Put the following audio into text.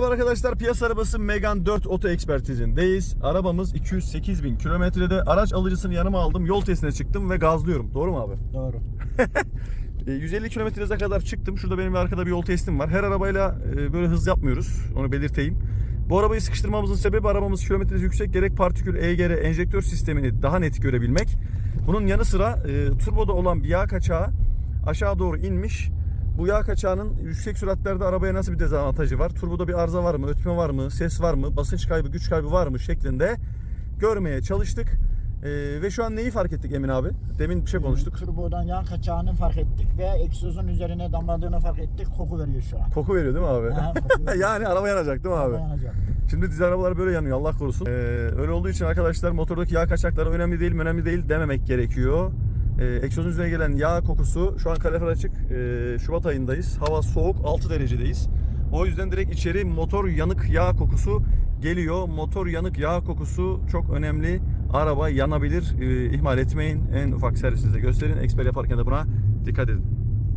Merhaba arkadaşlar piyasa arabası Megane 4 Oto Ekspertizindeyiz. Arabamız 208 bin kilometrede. Araç alıcısını yanıma aldım. Yol testine çıktım ve gazlıyorum. Doğru mu abi? Doğru. E, 150 kilometreye kadar çıktım. Şurada benim arkada bir yol testim var. Her arabayla e, böyle hız yapmıyoruz. Onu belirteyim. Bu arabayı sıkıştırmamızın sebebi arabamız kilometresi yüksek. Gerek partikül EGR enjektör sistemini daha net görebilmek. Bunun yanı sıra e, turboda olan bir yağ kaçağı aşağı doğru inmiş. Bu yağ kaçağının yüksek süratlerde arabaya nasıl bir dezavantajı var? Turboda bir arıza var mı? Ötme var mı? Ses var mı? Basınç kaybı, güç kaybı var mı? Şeklinde görmeye çalıştık. E, ve şu an neyi fark ettik Emin abi? Demin bir şey konuştuk. Turbodan yağ kaçağını fark ettik ve egzozun üzerine damladığını fark ettik. Koku veriyor şu an. Koku veriyor değil mi abi? Aha, yani araba yanacak değil mi abi? Dayanacak. Şimdi dizel arabalar böyle yanıyor Allah korusun. Ee, öyle olduğu için arkadaşlar motordaki yağ kaçakları önemli değil önemli değil dememek gerekiyor. Ee, egzozun üzerine gelen yağ kokusu şu an kalorifer açık. Ee, Şubat ayındayız. Hava soğuk 6 derecedeyiz. O yüzden direkt içeri motor yanık yağ kokusu geliyor. Motor yanık yağ kokusu çok önemli. Araba yanabilir. Ee, ihmal etmeyin. En ufak servisinizde gösterin. Eksper yaparken de buna dikkat edin.